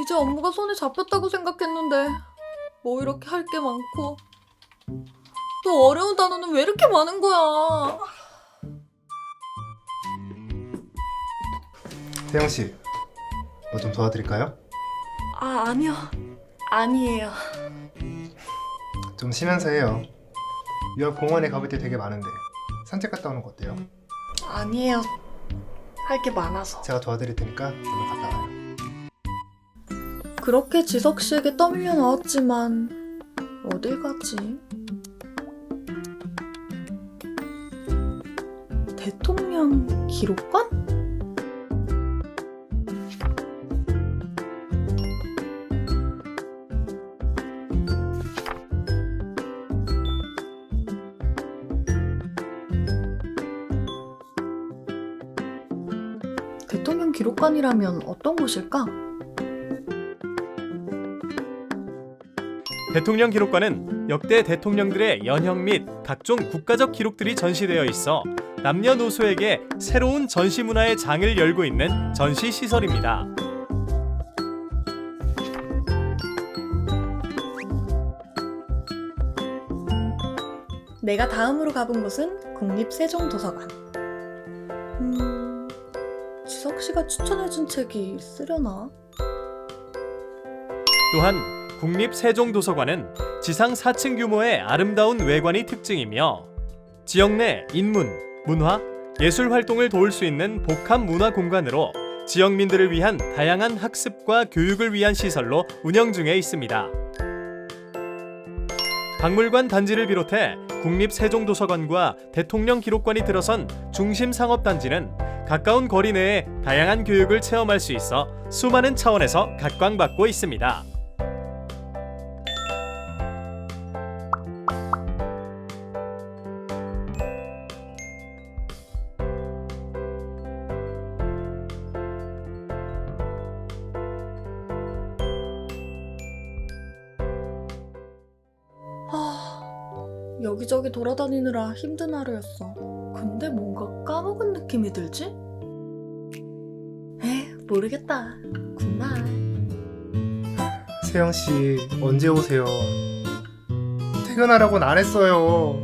이제 업무가 손에 잡혔다고 생각했는데 뭐 이렇게 할 게 많고 또 어려운 단어는 왜 이렇게 많은 거야? 태영 씨, 뭐 좀 도와드릴까요? 아 아니요 아니에요. 좀 쉬면서 해요. 6월 공원에 가볼 때 되게 많은데 산책 갔다 오는 거 어때요? 아니에요. 할 게 많아서. 제가 도와드릴 테니까 얼른 갔다 와요. 그렇게 지석 씨에게 떠밀려 나왔지만 어딜 가지? 대통령 기록관? 대통령 기록관이라면 어떤 곳일까? 대통령 기록관은 역대 대통령들의 연형 및 각종 국가적 기록들이 전시되어 있어 남녀노소에게 새로운 전시 문화의 장을 열고 있는 전시 시설입니다. 내가 다음으로 가본 곳은 국립세종도서관. 음, 지석 씨가 추천해준 책이 있으려나? 또한 국립세종도서관은 지상 4층 규모의 아름다운 외관이 특징이며 지역 내 인문, 문화, 예술 활동을 도울 수 있는 복합 문화 공간으로 지역민들을 위한 다양한 학습과 교육을 위한 시설로 운영 중에 있습니다. 박물관 단지를 비롯해 국립세종도서관과 대통령 기록관이 들어선 중심 상업단지는 가까운 거리 내에 다양한 교육을 체험할 수 있어 수많은 차원에서 각광받고 있습니다. 여기저기 돌아다니느라 힘든 하루였어. 근데 뭔가 까먹은 느낌이 들지? 에, 모르겠다. 굿나잇. 세영 씨 언제 오세요? 퇴근하라고는 안 했어요.